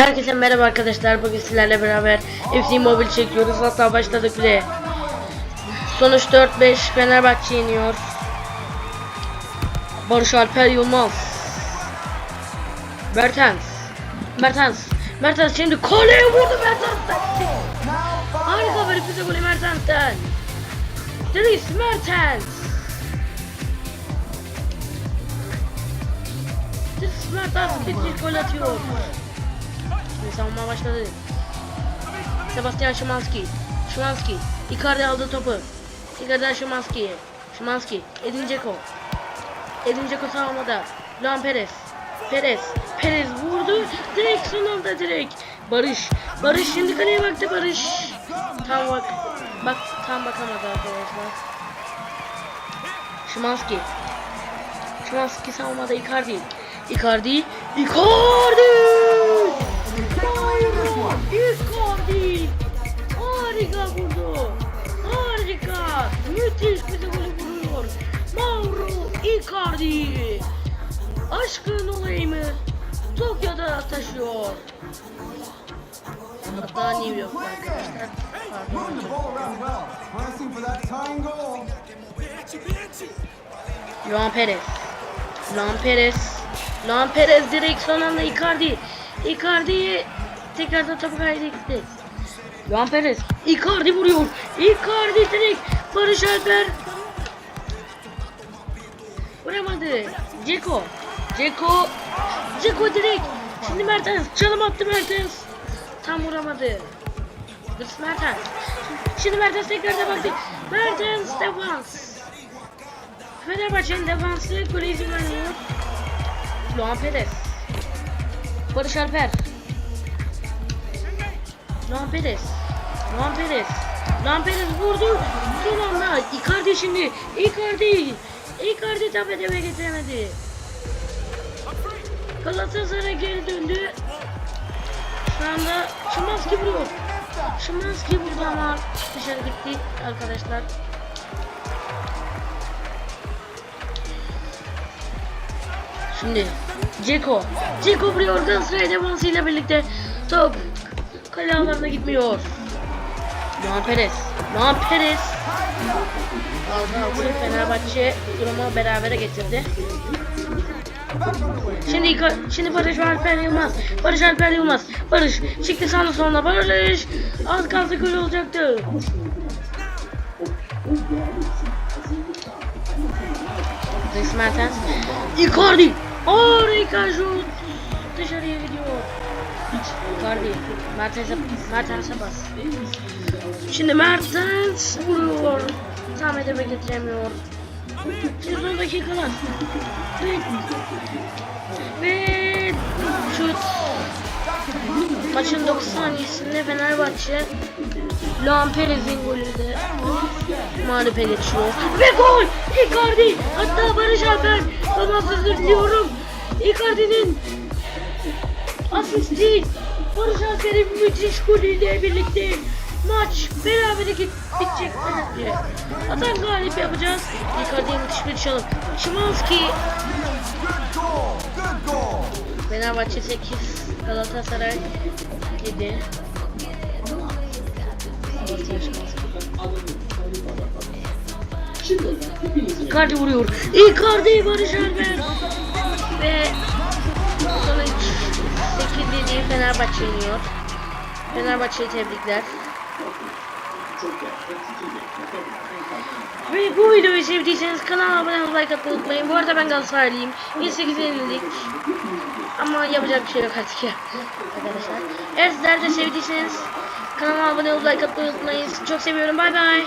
Herkese merhaba arkadaşlar. Bugün sizlerle beraber FC Mobile çekiyoruz. Hatta başladık bile. Sonuç 4-5 Fenerbahçe yeniyor. Barış Alper Yılmaz. Mertens. Mertens. Mertens şimdi kaleye vurdu Mertens. Harika bir füze golü Mertens'ten. Dries Mertens. Dries Mertens bir gol atıyor. Savunma başladı. Sebastian Szymanski. Szymanski. Icardi aldı topu. Icardi Szymanski. Szymanski. Edin Dzeko. Edin Dzeko savunmada. Luan Perez. Perez. Perez vurdu. Direkt son anda direkt. Barış. Barış şimdi kaleye baktı Barış. Tam bak. Bak tam bakamadı arkadaşlar. Szymanski. Szymanski savunmada. Icardi. Icardi! Icardi! Bir de golü vuruyor. Mauro Icardi. Aşkın olayımı Tokyo'da taşıyor. Hatta New York'ta arkadaşlar. Luan Perez. Luan Perez. Luan Perez direkt son anda Icardi. Icardi tekrardan topu kaydetti. Luan Perez. Icardi vuruyor. Icardi direkt. Barış Alper. Vuramadı. Ceko. Ceko. Ceko direkt. Şimdi Mertens. Çalım attı Mertens. Tam vuramadı. Dış Mertens. Şimdi Mertens tekrardan baktı. Mertens defans. Fenerbahçe'nin defansı izin vermiyor. Luan Perez. Barış Alper. Luan Perez. Luan Perez. Luan Perez vurdu. Son anda Icardi şimdi. Icardi. Icardi tam hedeve getiremedi. Galatasaray geri döndü. Şu anda Şimanski vuruyor. Şimanski vurdu ama dışarı gitti arkadaşlar. Şimdi Ceko. Ceko vuruyor Galatasaray defansıyla birlikte. Top kale gitmiyor. Luan Perez. Luan Perez. Aldı. Fenerbahçe durumu berabere getirdi. Şimdi şimdi Barış Alper Yılmaz. Barış Alper Yılmaz. Barış çıktı sağına sonuna. Barış az kaldı gol olacaktı. Dries. Icardi. Harika şut. Icardi. Mertens'e Mertens'e bas. Şimdi Mertens vuruyor. Tam hedebe getiremiyor. Şimdi son dakikalar. Ve, şut. Maçın 9 saniyesinde Fenerbahçe Luan Perez'in golüyle mağlup geçiyor. Ve gol! Icardi! Hatta Barış Alper ondan özür diliyorum. Icardi'nin asisti Barış Alper'in müthiş golüyle birlikte maç berabere git bitecek bence. Zaten galip yapacağız. Icardi'ye müthiş bir çalım. Şimanski. Fenerbahçe 8 Galatasaray 7 Icardi vuruyor. Icardi Barış Alper. Ve sonuç 8 7 Fenerbahçe iniyor. Fenerbahçe'yi tebrikler. Ve bu videoyu sevdiyseniz kanala abone olmayı like atmayı unutmayın. Bu arada ben Galatasaraylıyım. 28'e yenildik. Ama yapacak bir şey yok artık ya. Arkadaşlar. Eğer sizler de sevdiyseniz kanalıma abone olup like atmayı unutmayın. Çok seviyorum. Bay bay.